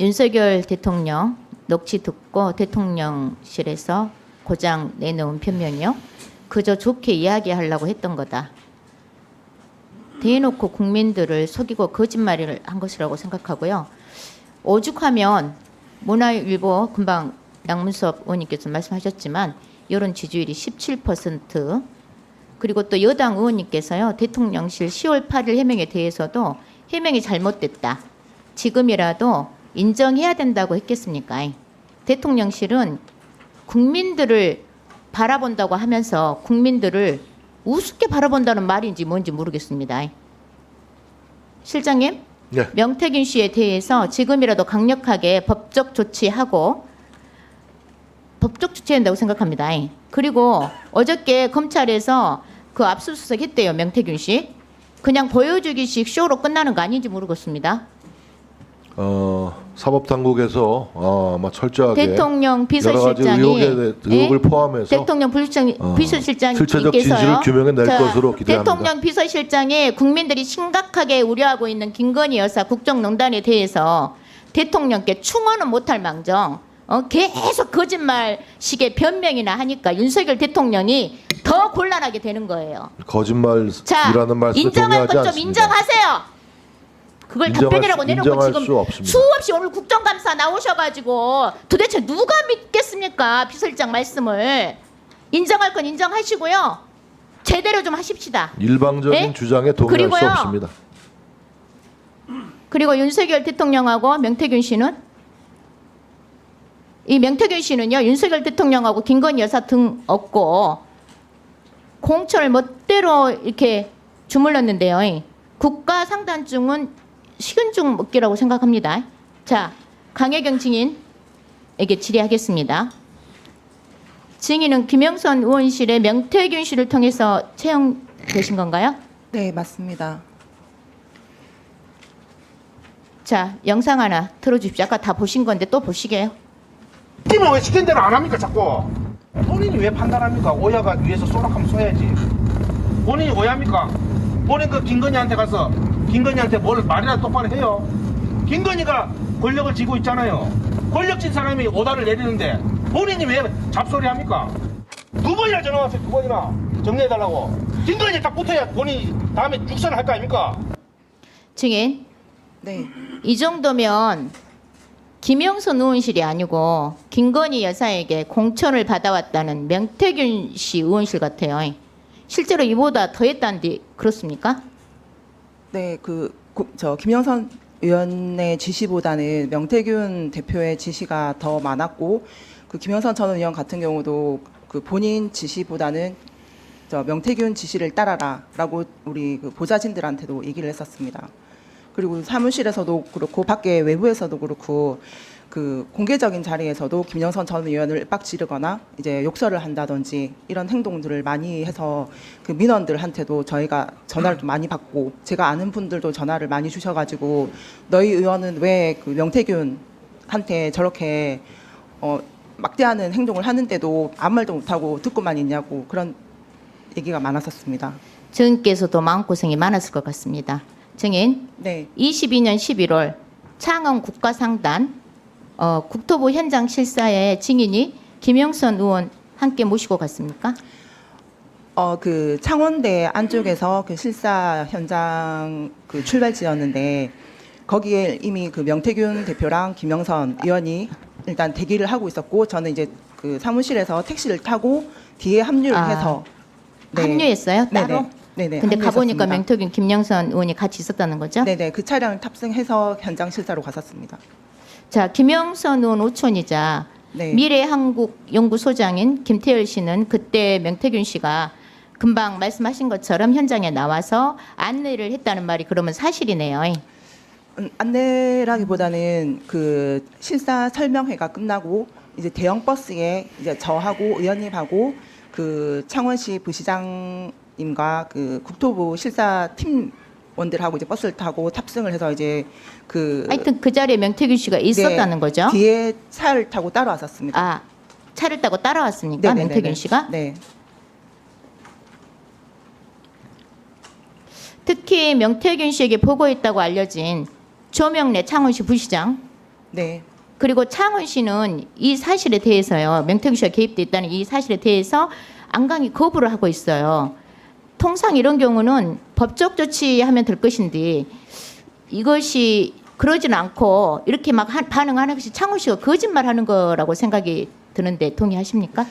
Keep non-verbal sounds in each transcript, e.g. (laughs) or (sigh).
윤석열 대통령 녹취 듣고 대통령실에서 고장 내놓은 표명이요. 그저 좋게 이야기하려고 했던 거다. 대놓고 국민들을 속이고 거짓말을 한 것이라고 생각하고요. 오죽하면 문화일보 금방 양문섭 의원님께서 말씀하셨지만 여론 지지율이 17% 그리고 또 여당 의원님께서요 대통령실 10월 8일 해명에 대해서도 해명이 잘못됐다. 지금이라도 인정해야 된다고 했겠습니까? 대통령실은 국민들을 바라본다고 하면서 국민들을 우습게 바라본다는 말인지 뭔지 모르겠습니다. 실장님, 네. 명태균 씨에 대해서 지금이라도 강력하게 법적 조치하고 법적 조치한다고 생각합니다. 그리고 어저께 검찰에서 그 압수수색 했대요, 명태균 씨. 그냥 보여주기식 쇼로 끝나는 거 아닌지 모르겠습니다. 어, 사법당국에서 어, 아마 철저하게 대통령 여러 가지 비서실장이 의혹에 대- 의혹을 예? 포함해서 대통령 비서실장 어, 비서실장님께서요. 실체적 진실을 규명해낼 자, 것으로 기대합니다. 대통령 비서실장이 국민들이 심각하게 우려하고 있는 김건희 여사 국정농단에 대해서 대통령께 충원은 못할 망정 어, 계속 거짓말식의 변명이나 하니까 윤석열 대통령이 더 곤란하게 되는 거예요. 자, 거짓말이라는 말씀을 인정할 동의하지 것 좀 않습니다. 인정하세요. 그걸 인정할 답변이라고 수- 내놓고 인정할 지금 수 없습니다. 수없이 오늘 국정감사 나오셔가지고 도대체 누가 믿겠습니까 비서실장 말씀을 인정할 건 인정하시고요 제대로 좀 하십시다. 일방적인 예? 주장에 동의할 수 그리고요. 없습니다. 그리고 윤석열 대통령하고 명태균 씨는 이 명태균 씨는요 윤석열 대통령하고 김건희 여사 등 없고 공천을 멋대로 이렇게 주물렀는데요. 국가 상단증은 식은죽 먹기라고 생각합니다. 자 강혜경 증인에게 질의하겠습니다. 증인은 김영선 의원실의 명태균 씨를 통해서 채용되신 건가요? 네, 맞습니다. 자 영상 하나 틀어주십시오. 아까 다 보신 건데 또 보시게요. 팀은 왜 시킨 대로 안 합니까 자꾸 본인이 왜 판단합니까 오야가 위에서 쏘락하면 쏘야지 본인이 오야입니까 본인 그 김건희한테 가서 김건희한테 뭘 말이나 똑바로 해요. 김건희가 권력을 쥐고 있잖아요. 권력진 사람이 오다를 내리는데 본인이 왜 잡소리 합니까? 두 번이나 전화 왔어요 두 번이나. 정리해달라고. 김건희 딱 붙어야 본인이 다음에 육선을 할 거 아닙니까? 증인. 네, 이 정도면 김영선 의원실이 아니고 김건희 여사에게 공천을 받아왔다는 명태균 씨 의원실 같아요. 실제로 이보다 더 했다는데 그렇습니까? 네, 그 저 김영선 의원의 지시보다는 명태균 대표의 지시가 더 많았고 그 김영선 전 의원 같은 경우도 그 본인 지시보다는 저 명태균 지시를 따라라라고 우리 그 보좌진들한테도 얘기를 했었습니다. 그리고 사무실에서도 그렇고 밖에 외부에서도 그렇고 그 공개적인 자리에서도 김영선 전 의원을 빡 지르거나 이제 욕설을 한다든지 이런 행동들을 많이 해서 그 민원들한테도 저희가 전화를 좀 많이 받고 제가 아는 분들도 전화를 많이 주셔가지고 너희 의원은 왜 그 명태균한테 저렇게 어 막대하는 행동을 하는데도 아무 말도 못하고 듣고만 있냐고 그런 얘기가 많았었습니다. 증인께서도 마음고생이 많았을 것 같습니다. 증인, 네, 22년 11월 창원 국가상단 어, 국토부 현장 실사의 증인이 김영선 의원 함께 모시고 갔습니까? 어 그 창원대 안쪽에서 그 실사 현장 그 출발지였는데 거기에 이미 그 명태균 대표랑 김영선 의원이 일단 대기를 하고 있었고 저는 이제 그 사무실에서 택시를 타고 뒤에 합류를 아, 해서 네. 합류했어요 따로? 네네. 네네. 근데 가보니까 합류했었습니다. 명태균 김영선 의원이 같이 있었다는 거죠? 네네 그 차량을 탑승해서 현장 실사로 갔었습니다. 자, 김영선 의원 오촌이자 네. 미래한국연구소장인 김태열 씨는 그때 명태균 씨가 금방 말씀하신 것처럼 현장에 나와서 안내를 했다는 말이 그러면 사실이네요. 음, 안내라기보다는 그 실사 설명회가 끝나고 이제 대형 버스에 이제 저하고 의원님하고 그 창원시 부시장님과 그 국토부 실사 팀 원들하고 이제 버스를 타고 탑승을 해서 이제 그 하여튼 그 자리에 명태균 씨가 있었다는 네, 거죠. 뒤에 차를 타고 따라왔었습니다. 아, 차를 타고 따라왔습니까? 네네네네. 명태균 씨가? 네. 특히 명태균 씨에게 보고했다고 알려진 조명래 창원시 부시장 네. 그리고 창원 씨는 이 사실에 대해서요. 명태균 씨가 개입돼 있다는 이 사실에 대해서 안강히 거부를 하고 있어요. 통상 이런 경우는 법적 조치하면 될 것인데 이것이 그러지는 않고 이렇게 막 한- 반응하는 것이 창원 씨가 거짓말하는 거라고 생각이 드는데 동의하십니까?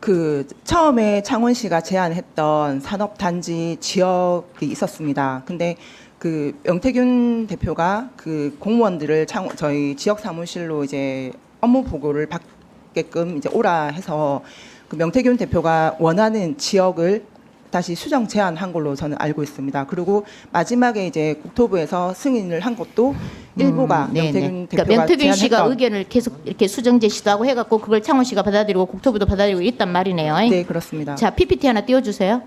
그 처음에 창원시가 제안했던 산업단지 지역이 있었습니다. 근데 그 명태균 대표가 그 공무원들을 창 저희 지역 사무실로 이제 업무 보고를 받게끔 이제 오라 해서 그 명태균 대표가 원하는 지역을 다시 수정 제안한 걸로 저는 알고 있습니다. 그리고 마지막에 이제 국토부에서 승인을 한 것도 일부가 음, 네네. 명태균 그러니까 대표가 명태균 씨가 제안했던 의견을 계속 이렇게 수정 제시도 하고 해갖고 그걸 창원 씨가 받아들이고 국토부도 받아들이고 있단 말이네요. 네 그렇습니다. 자, PPT 하나 띄워주세요.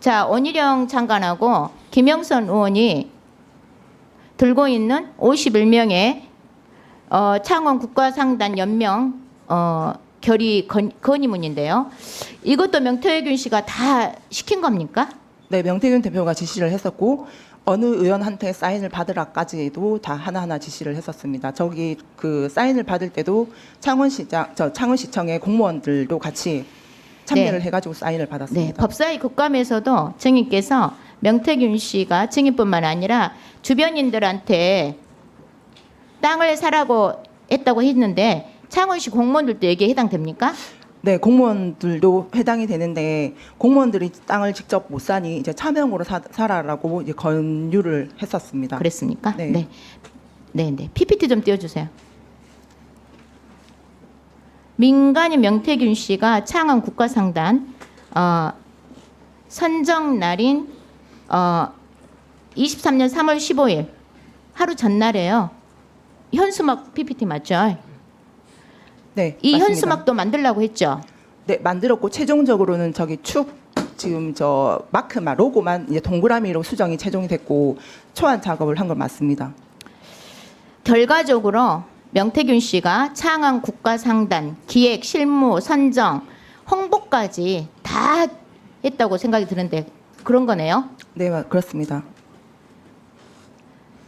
자, 원희룡 장관하고 김영선 의원이 들고 있는 51명의 어, 창원 국가상단 연명 어, 결의 건, 건의문인데요. 이것도 명태균 씨가 다 시킨 겁니까? 네, 명태균 대표가 지시를 했었고 어느 의원한테 사인을 받으라까지도 다 하나하나 지시를 했었습니다. 저기 그 사인을 받을 때도 창원시장 저 창원시청의 공무원들도 같이 참여를 네. 해가지고 사인을 네, 받았습니다. 법사위 국감에서도 증인께서 명태균 씨가 증인뿐만 아니라 주변인들한테 땅을 사라고 했다고 했는데 창원 시 공무원들도 여기에 해당됩니까? 네, 공무원들도 해당이 되는데 공무원들이 땅을 직접 못 사니 이제 차명으로 사, 사라라고 이제 권유를 했었습니다. 그랬습니까? 네. 네. 네, 네. PPT 좀 띄워주세요. 민간인 명태균 씨가 창원 국가상단 어, 선정 날인 어, 23년 3월 15일 하루 전날에요. 현수막 PPT 맞죠? 네, 이 맞습니다. 현수막도 만들라고 했죠. 네, 만들었고 최종적으로는 저기 축 지금 저 마크만 로고만 이제 동그라미로 수정이 최종이 됐고 초안 작업을 한건 맞습니다. 결과적으로 명태균 씨가 창원 국가상단 기획, 실무, 선정, 홍보까지 다 했다고 생각이 드는데 그런 거네요. 네, 맞- 그렇습니다.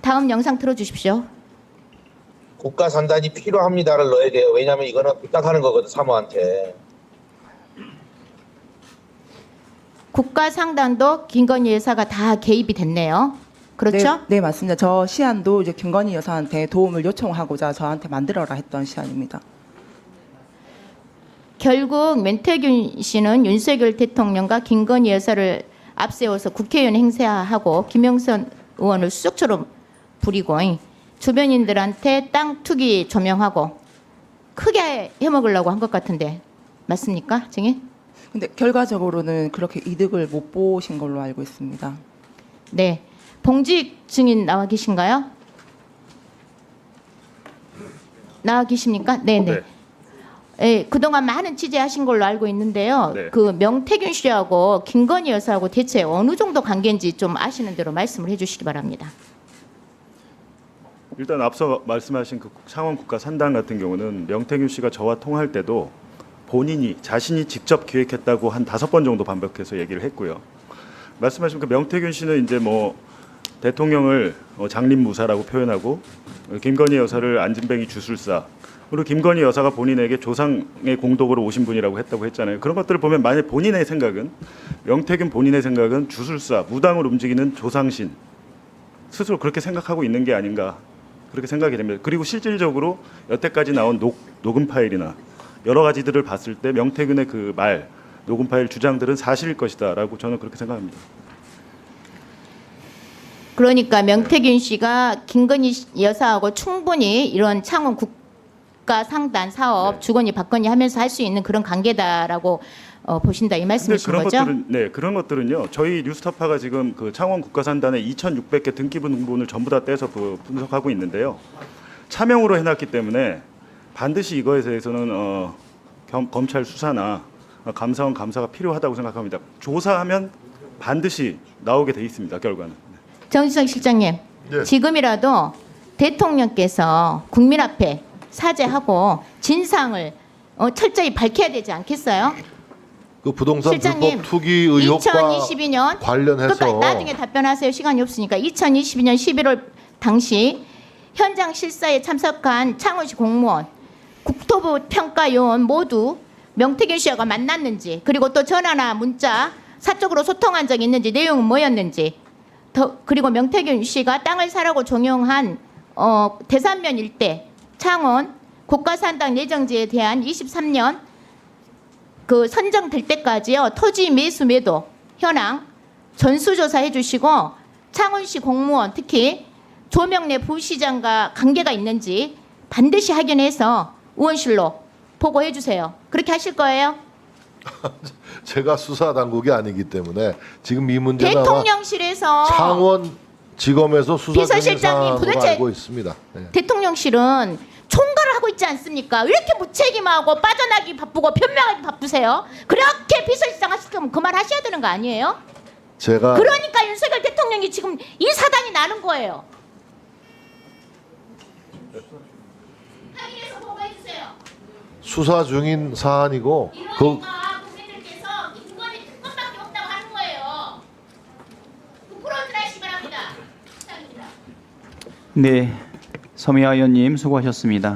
다음 영상 틀어 주십시오. 국가 산단이 필요합니다를 넣어야 돼요. 왜냐하면 이거는 부탁하는 거거든 사모한테. 국가 상단도 김건희 여사가 다 개입이 됐네요. 그렇죠? 네, 네, 맞습니다. 저 시안도 이제 김건희 여사한테 도움을 요청하고자 저한테 만들어라 했던 시안입니다. 결국 men태균 씨는 윤석열 대통령과 김건희 여사를 앞세워서 국회의원 행세하고 김영선 의원을 수석처럼 부리고 주변인들한테 땅 투기 조명하고 크게 해먹으려고 한 것 같은데 맞습니까, 증인? 근데 결과적으로는 그렇게 이득을 못 보신 걸로 알고 있습니다. 네. 봉직 증인 나와 계신가요? 나와 계십니까? 네, 네. 예, 그동안 많은 취재하신 걸로 알고 있는데요. 네. 그 명태균 씨하고 김건희 여사하고 대체 어느 정도 관계인지 좀 아시는 대로 말씀을 해주시기 바랍니다. 일단 앞서 말씀하신 그 창원 국가 산단 같은 경우는 명태균 씨가 저와 통화할 때도 본인이 자신이 직접 기획했다고 한 다섯 번 정도 반복해서 얘기를 했고요. 말씀하신 그 명태균 씨는 이제 뭐 대통령을 어, 장림무사라고 표현하고 어, 김건희 여사를 안진뱅이 주술사 그리고 김건희 여사가 본인에게 조상의 공덕으로 오신 분이라고 했다고 했잖아요. 그런 것들을 보면 만약 본인의 생각은 명태균 본인의 생각은 주술사 무당을 움직이는 조상신 스스로 그렇게 생각하고 있는 게 아닌가 그렇게 생각이 됩니다. 그리고 실질적으로 여태까지 나온 녹, 녹음 파일이나 여러 가지들을 봤을 때 명태균의 그 말, 녹음 파일 주장들은 사실일 것이다라고 저는 그렇게 생각합니다. 그러니까 명태균 씨가 김건희 여사하고 충분히 이런 창원 국가 상단 사업 네. 주거니 받거니 하면서 할 수 있는 그런 관계다라고 어, 보신다 이 말씀이신 그런 거죠? 것들은 네 그런 것들은요 저희 뉴스타파가 지금 그 창원 국가산단의 2,600개 등기부등본을 전부 다 떼서 부- 분석하고 있는데요 차명으로 해놨기 때문에 반드시 이거에 대해서는 어, 겸- 검찰 수사나 어, 감사원 감사가 필요하다고 생각합니다. 조사하면 반드시 나오게 돼 있습니다 결과는. 정지성 실장님, 네. 지금이라도 대통령께서 국민 앞에 사죄하고 진상을 어, 철저히 밝혀야 되지 않겠어요? 그 부동산 실장님, 불법 투기 의혹과 2022년 관련해서 나중에 답변하세요. 시간이 없으니까 2022년 11월 당시 현장 실사에 참석한 창원시 공무원, 국토부 평가요원 모두 명태균 씨와 만났는지 그리고 또 전화나 문자 사적으로 소통한 적이 있는지 내용은 뭐였는지 더, 그리고 명태균 씨가 땅을 사라고 종용한 어, 대산면 일대 창원 국가산당 예정지에 대한 23년 그 선정될 때까지요 토지 매수 매도 현황 전수조사 해주시고 창원시 공무원 특히 조명래 부시장과 관계가 있는지 반드시 확인해서 의원실로 보고해 주세요. 그렇게 하실 거예요? (laughs) 제가 수사 당국이 아니기 때문에 지금 이 문제는 대통령실에서 창원 지검에서 수사 중인 비서실장님, 사안으로 도대체 알고 있습니다. 네. 대통령실은 하고 있지 않습니까? 왜 이렇게 무책임하고 빠져나기 바쁘고 변명하기 바쁘세요? 그렇게 비서실장 하실 거면 그만하셔야 되는 거 아니에요? 제가 그러니까 윤석열 대통령이 지금 이 사단이 나는 거예요. 확인해서 보고해 주세요. 수사 중인 사안이고 그 이러니까 국민들께서 김건희 특검밖에 없다고 하는 거예요. 부끄러운 줄 아시기 바랍니다. 감사합니다. 네, 서미아 의원님 수고하셨습니다.